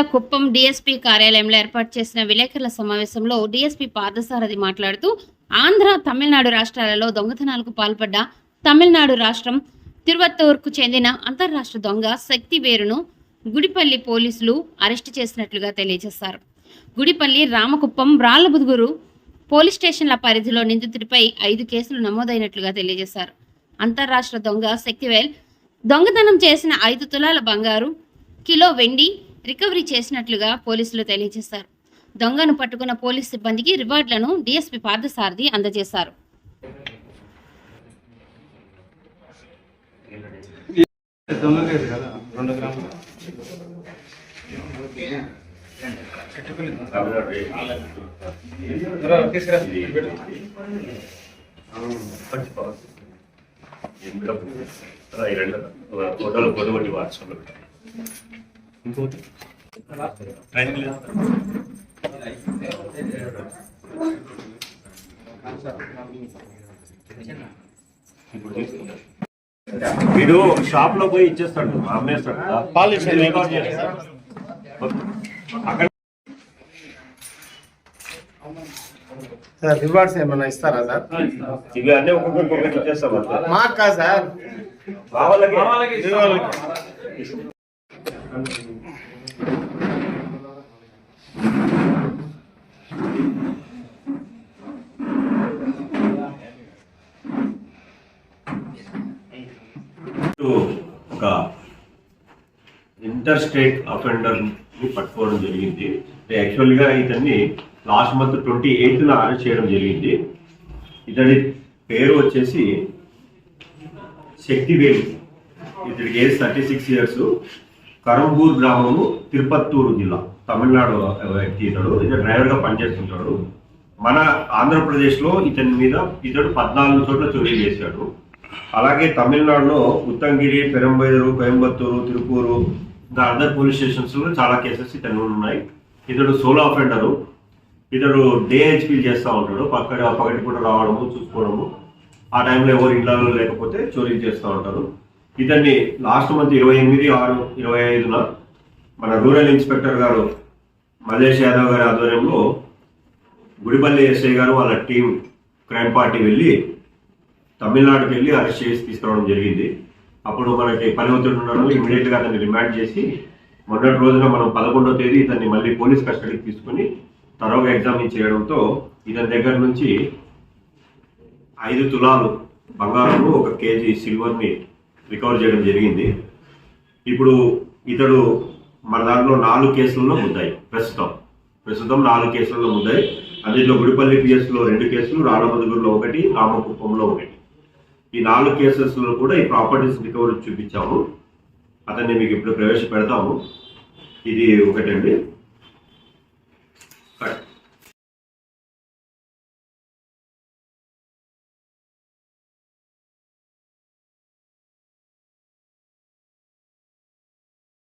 జిల్లా కుప్పం డీఎస్పీ కార్యాలయంలో ఏర్పాటు చేసిన విలేకరుల సమావేశంలో డీఎస్పీ పార్థసారథి మాట్లాడుతూ ఆంధ్ర తమిళనాడు రాష్ట్రాలలో దొంగతనాలకు పాల్పడ్డ తమిళనాడు రాష్ట్రం తిరువత్తూర్కు చెందిన అంతర్రాష్ట్ర దొంగ శక్తి వేరును గుడిపల్లి పోలీసులు అరెస్టు చేసినట్లుగా తెలియజేశారు. గుడిపల్లి రామకుప్పం రాళ్ళబుదుగురు పోలీస్ స్టేషన్ల పరిధిలో నిందితుడిపై ఐదు కేసులు నమోదైనట్లుగా తెలియజేశారు. అంతర్రాష్ట్ర దొంగ శక్తివేల్ దొంగతనం చేసిన ఐదు తులాల బంగారు కిలో వెండి రికవరీ చేసినట్లుగా పోలీసులు తెలియజేశారు. దొంగను పట్టుకున్న పోలీస్ సిబ్బందికి రివార్డులను డీఎస్పీ పార్థసారథి అందజేశారు. ఫోటోలు పొందబట్టి వాట్సాప్లో ఇంకోటి ట్రైనింగ్ లేదు. వీడు షాప్లో పోయి ఇచ్చేస్తాడు అమ్మేస్తాడు. అక్కడ సార్ రివార్డ్స్ ఏమన్నా ఇస్తారా సార్? ఇవి అన్నీ ఒక్కొక్కరికి ఇచ్చేస్తాం మాకు కాదు సార్ ఒక ఇంటర్ స్టేట్ అఫెండర్ని పట్టుకోవడం జరిగింది. యాక్చువల్గా ఇతన్ని last month twenty eighth arrest చేయడం జరిగింది. ఇతడి పేరు వచ్చేసి శక్తివేలు. ఇతడికి age thirty six years Karambur గ్రామము తిరుపత్తూరు జిల్లా. తమిళనాడు వ్యక్తి ఇతడు. ఇతడు డ్రైవర్గా పనిచేస్తుంటాడు. మన ఆంధ్రప్రదేశ్లో ఇతని మీద ఇతడు పద్నాలుగు చోట్ల చోరీ చేశాడు. అలాగే తమిళనాడులో ఉత్తంగిరి పెరంబైదూరు కోయంబత్తూరు తిరుపూరు ఇంకా అదర్ పోలీస్ స్టేషన్స్లో చాలా కేసెస్ ఇతను ఉన్నాయి. ఇతడు సోలో అఫెండరు ఇతడు డే హెచ్పీలు చేస్తూ ఉంటాడు. పక్కన పగటిపూట రావడము చూసుకోవడము. ఆ టైంలో ఎవరు ఇంట్లో లేకపోతే చోరీ చేస్తూ ఉంటారు. ఇతన్ని లాస్ట్ మంత్ ఇరవై ఎనిమిది ఆరు ఇరవై ఐదున మన రూరల్ ఇన్స్పెక్టర్ గారు మల్లేష్ యాదవ్ గారి ఆధ్వర్యంలో గుడిపల్లి ఎస్ఐ గారు వాళ్ళ టీం క్రైమ్ పార్టీ వెళ్ళి తమిళనాడుకి వెళ్ళి అరెస్ట్ చేసి తీసుకురావడం జరిగింది. అప్పుడు మనకి పని ఒత్తిడి ఉండడం ఇమీడియట్ అతన్ని రిమాండ్ చేసి మొన్నటి రోజున మనం పదకొండో తేదీ ఇతన్ని మళ్ళీ పోలీస్ కస్టడీకి తీసుకుని తరోగా ఎగ్జామిన్ చేయడంతో ఇతని దగ్గర నుంచి ఐదు తులాలు బంగారము ఒక కేజీ సిల్వర్ని రికవర్ చేయడం జరిగింది. ఇప్పుడు ఇతడు మన దాంట్లో నాలుగు కేసులలో ముద్దాయి ప్రస్తుతం. ప్రస్తుతం నాలుగు కేసులలో ముద్దాయి. అందులో గుడిపల్లి పిఎస్లో రెండు కేసులు రాళ్ళమదుగురులో ఒకటి రామకుప్పంలో ఒకటి. ఈ నాలుగు కేసెస్లో కూడా ఈ ప్రాపర్టీస్ రికవరీ చూపించాము. అతన్ని మీకు ఇప్పుడు ప్రవేశపెడతాము. ఇది ఒకటండి.